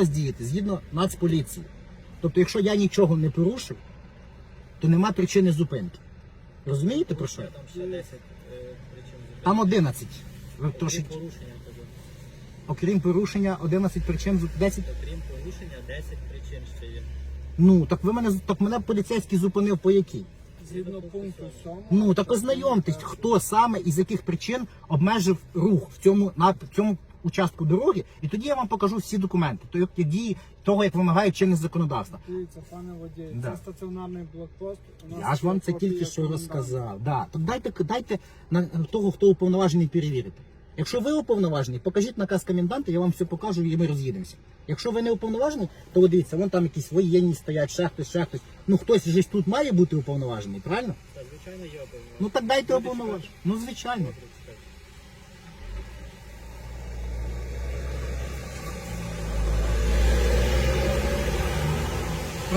зараз діяти згідно Нацполіції. Тобто, якщо я нічого не порушив, то нема причини зупинки. Розумієте про що? я? Там ще 10 е, причин. Там 11. Ви трошки, порушення окрім порушення, 11 причин, зу- 10. Крім порушення 10 причин ще є. Ну, так ви мене, так мене поліцейський зупинив по якій? Згідно пункту 7. Ну, так ознайомтесь, хто саме і з яких причин обмежив рух в цьому, на в цьому участку дороги, і тоді я вам покажу всі документи, то як дії того, як вимагає чинне законодавство. Дивіться, пане водій, Да. це стаціонарний блокпост. У нас Я ж вам є це копія тільки що коменданта. розказав. Да. Так дайте, дайте на того, хто уповноважений перевірити. Якщо ви уповноважений, покажіть наказ коменданта, я вам все покажу і ми роз'їдемося. Якщо ви не уповноважений, то от дивіться, вон там якісь воєнні стоять, ще хтось, ще хтось. Ну хтось же ж тут має бути уповноважений, правильно? Та, звичайно, є обов'язково. Ну так дайте уповноважений. Ну звичайно.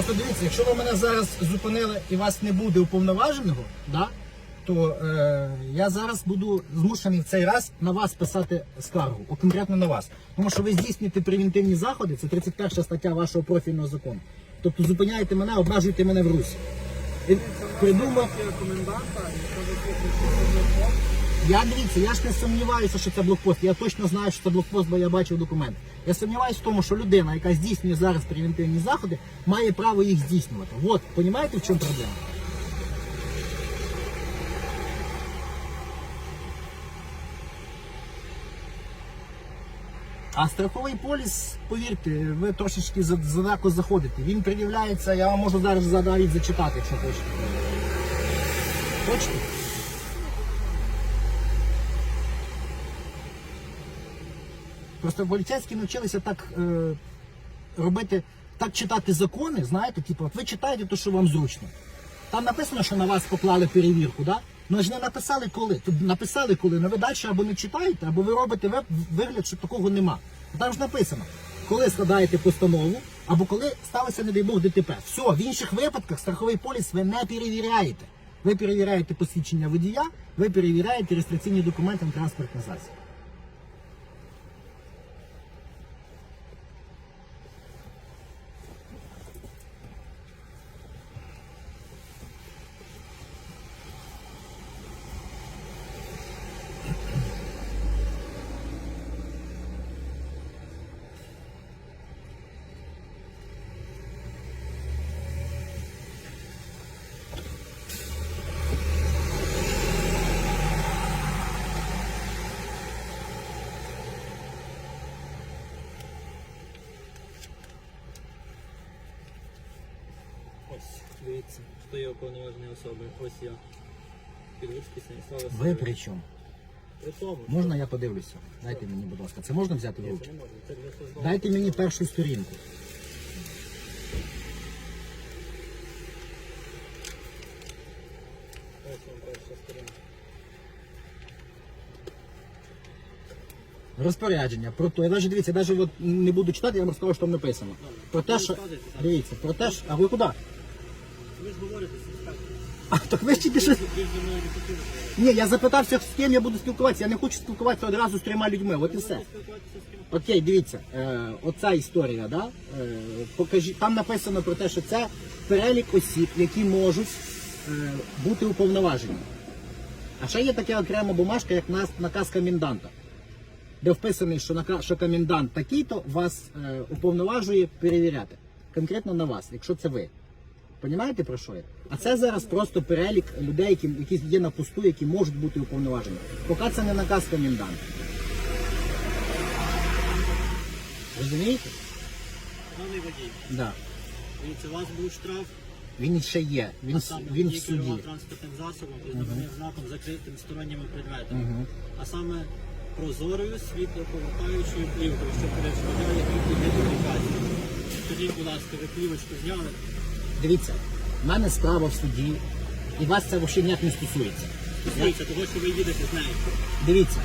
Просто дивіться, якщо ви мене зараз зупинили і вас не буде уповноваженого, да, то е, я зараз буду змушений в цей раз на вас писати скаргу, конкретно на вас. Тому що ви здійснюєте превентивні заходи, це 31 стаття вашого профільного закону. Тобто зупиняєте мене, обмежуєте мене в русі. І придумав, я дивіться, я ж не сумніваюся, що це блокпост. Я точно знаю, що це блокпост, бо я бачив документ. Я сумніваюся в тому, що людина, яка здійснює зараз превентивні заходи, має право їх здійснювати. От, розумієте, в чому проблема? А страховий поліс, повірте, ви трошечки за- задалеко заходите. Він пред'являється, я вам можу зараз навіть зачитати, якщо хочете. Хочете? Просто поліцейські навчилися так е, робити, так читати закони, знаєте, типу, от ви читаєте те, що вам зручно. Там написано, що на вас поклали перевірку, да? Ну ж не написали коли. Тут написали коли, ну ви далі або не читаєте, або ви робите вигляд, що такого нема. Там ж написано, коли складаєте постанову, або коли сталося, не дай Бог, ДТП. Все, в інших випадках страховий поліс ви не перевіряєте. Ви перевіряєте посвідчення водія, ви перевіряєте реєстраційні документи на транспортний засіб. Ось, дивіться, хто є уповноважені особи. Ось я. Підвицький Станіслав Ви при чому? При тому, що- Можна я подивлюся? Дайте мені, будь ласка. Це можна взяти в Ні, руки? не можна. Це для службового Дайте мені першу сторінку. Ось вам перша сторінка. Розпорядження про те. Я навіть дивіться, навіть от не буду читати, я вам розкажу, що там написано. Про те, що. Дивіться, про те, що. А ви куди? Ви ж говорите, що так. А так ви ж тільки що. Ви ж зі мною не хотіли. Ні, я запитався, з ким я буду спілкуватися. Я не хочу спілкуватися одразу з трьома людьми. От і все. Спілкуватися з ким Окей, дивіться, е, оця історія, да? е, покажі, там написано про те, що це перелік осіб, які можуть е, бути уповноважені. А ще є така окрема бумажка, як нас, наказ коменданта, де вписаний, що, нака- що комендант такий-то вас е, уповноважує перевіряти. Конкретно на вас, якщо це ви. Понімаєте про що я? А це зараз просто перелік людей, які, які є на посту, які можуть бути уповноважені. Поки це не наказ коменданта. Розумієте? Шановний водій, Да. дивіться, у вас був штраф, Він ще є. Він, а саме він в водій керував транспортним засобом із номерним знаком закритим сторонніми предметами. Мгм. А саме прозорою світлоповертаючою плівкою, що перешкоджає ідентифікацію. Скажіть, будь ласка, ви плівочку зняли? Дивіться, в мене справа в суді, і вас це взагалі ніяк не стосується. Стосується того, що ви їдете з нею. Дивіться,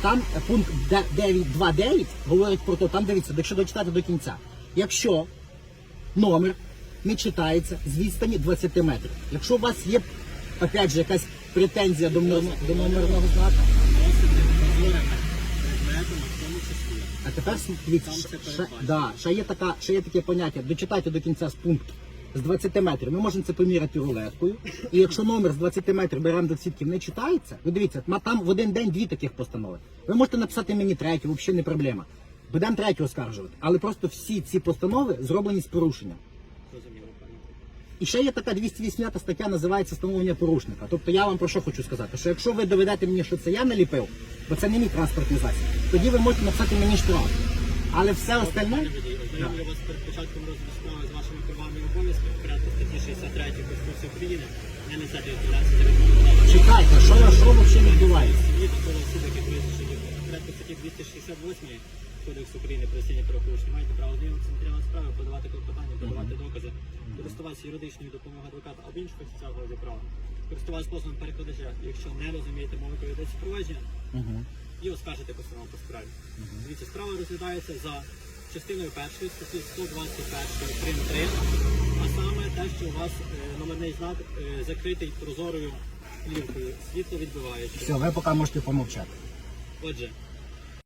там пункт 9.2.9 говорить про те, там дивіться, якщо дочитати до кінця. Якщо номер не читається з відстані 20 метрів. Якщо у вас є, опять же, якась претензія до, номер- до номерного знака, а А тепер дивіться, ще, ще, да, ще, є така, ще є таке поняття. Дочитайте до кінця з пункту. З 20 метрів. Ми можемо це поміряти рулеткою. І якщо номер з 20 метрів беремо до свідків не читається, ви дивіться, там в один день дві таких постанови. Ви можете написати мені третю, взагалі не проблема. Будемо третю оскаржувати. Але просто всі ці постанови зроблені з порушенням. І ще є така 280 стаття, називається встановлення порушника. Тобто я вам про що хочу сказати, що якщо ви доведете мені, що це я наліпив, бо це не мій транспортний засіб, тоді ви можете написати мені штраф. Але все остальне. Ознайомлю вас перед початком розгляду справи з вашими правами і обов'язками в порядку статті 63 Конституції України не несете відповідальності за відповідальність. Чекайте, що, що взагалі відбувається? Сім'ї такого суду, який призначений в порядку статті 268 Кодексу України про сіння правопорушення, маєте право знайомитися з матеріалами справи, подавати клопотання, подавати докази, користуватися юридичною допомогою адвоката або інших розі права, користуватися послугами перекладача, якщо не розумієте мови проведення супроводження, Угу. і оскаржити постанову по справі. Дивіться, справа розглядається за частиною першої статті 121 прим. 3, а саме те, що у вас е, номерний знак е, закритий прозорою плівкою, світло відбивається. Все, ви поки можете помовчати. Отже,